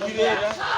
Bandeira.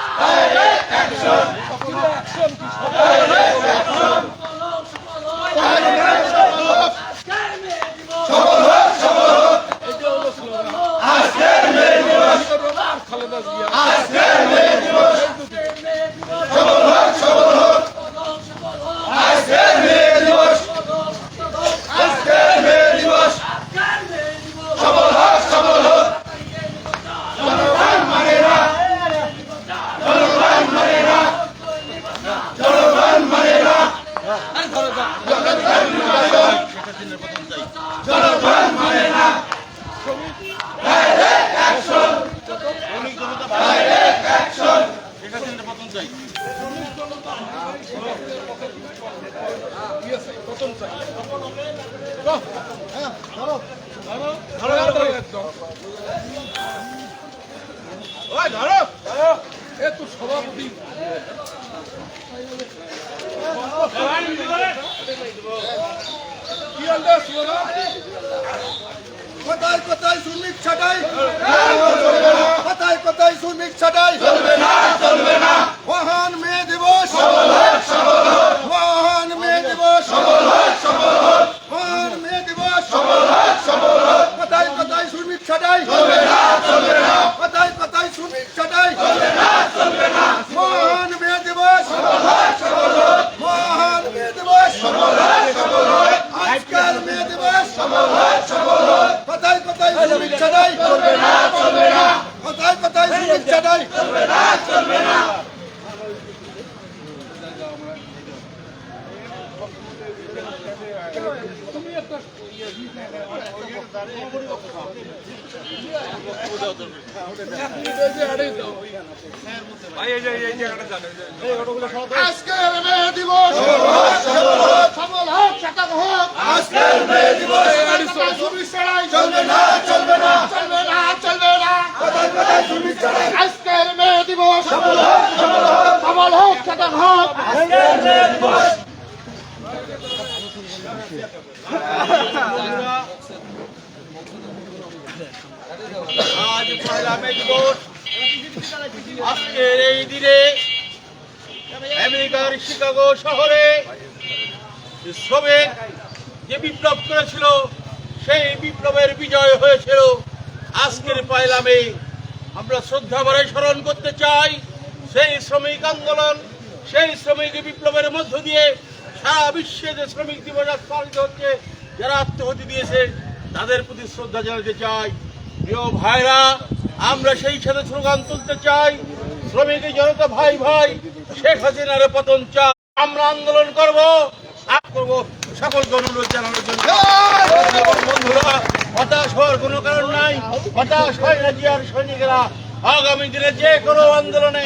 কোথায় কোথায় শ্রমিক ছাটাই কোথায় কোথায় শ্রমিক ছাটাই মহান মে দিবস মহান মে দিবস কোথায় কোথায় শ্রমিক ছাটাই কোথায় কোথায় শ্রমিক ছাটাই মহান মে দিবস মহান মে দিবস আজকাল মে দিবস কোথায় কোথায় শ্রমিক ছাটাই কোথায় কোথায় চলবে ছাটাই আজকের মে দিবস সফল হোক শতক হোক আজকের মে দিবস শ্রমিক ছাড়াই চলবে না চলবে না চলবে না চলবে না কোথায় কোথায় শ্রমিক ছাড়াই আজকের মে দিবস সফল হোক সফল হোক শতক হোক আজকের মে দিবস আজ দিবস আজকের এই দিনে আমেরিকার শিকাগো শহরে শ্রমিক যে বিপ্লব করেছিল, সেই বিপ্লবের বিজয় হয়েছিল। আজকের পয়লা মে আমরা শ্রদ্ধা ভরে স্মরণ করতে চাই, সেই শ্রমিক আন্দোলন, সেই শ্রমিক বিপ্লবের মধ্য দিয়ে সারা বিশ্বে যে শ্রমিক দিবস পালিত হচ্ছে, যারা আত্মহতি দিয়েছে, তাদের প্রতি শ্রদ্ধা জানাতে চাই। প্রিয় ভাইরা, আমরা সেই সাথে স্লোগান তুলতে চাই। শ্রমিক জনতা ভাই ভাই, শেখ হাসিনার পতন চাই। আমরা আন্দোলন করব করব সকলকে অনুরোধ জানানোর জন্য। বন্ধুরা, হতাশ হওয়ার কোনো কারণ নাই। হতাশ হয় না জিয়ার সৈনিকেরা। আগামী দিনে যে কোনো আন্দোলনে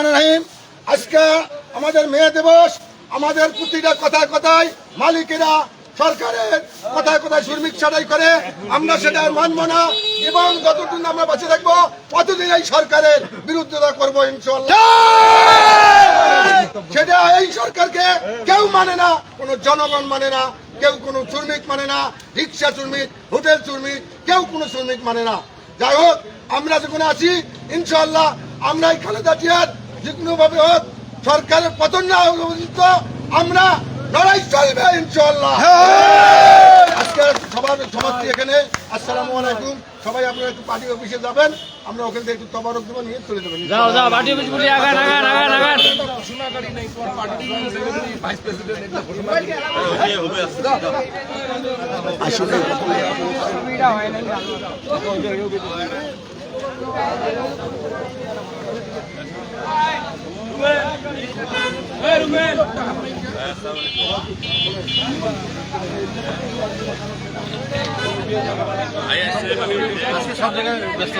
রহমানির রহিম, আজকে আমাদের মেয়ে দিবস, আমাদের প্রতিটা কথায় কথায় মালিকেরা সরকারের কোথায় কোথায় শ্রমিক ছাড়াই করে। আমরা সেটা মানবো না, এবং যতদিন আমরা বাঁচে থাকব ততদিন এই সরকারের বিরুদ্ধতা করব সেটা এই সরকারকে কেউ মানে না, কোনো জনগণ মানে না, কেউ কোনো শ্রমিক মানে না, রিক্সা শ্রমিক, হোটেল শ্রমিক, কেউ কোনো শ্রমিক মানে না। যাই হোক, আমরা যখন আছি ইনশাল্লাহ আমরা এই খালেদা জিয়ার যে কোনো হোক সরকারের পতন না পর্যন্ত আমরা লড়াই চলবে ইনশাল্লাহ আজকে সবার সমাপ্তি এখানে। আসসালামু আলাইকুম। সবাই আপনারা একটু পার্টি অফিসে যাবেন আমরা ওখান থেকে একটু তবারক দেবো নিয়ে চলে যাবেন যাও যাও বাটি বুঝি বুঝি আগান আগান আগান আগান। আজকে সব জায়গায় ব্যস্ত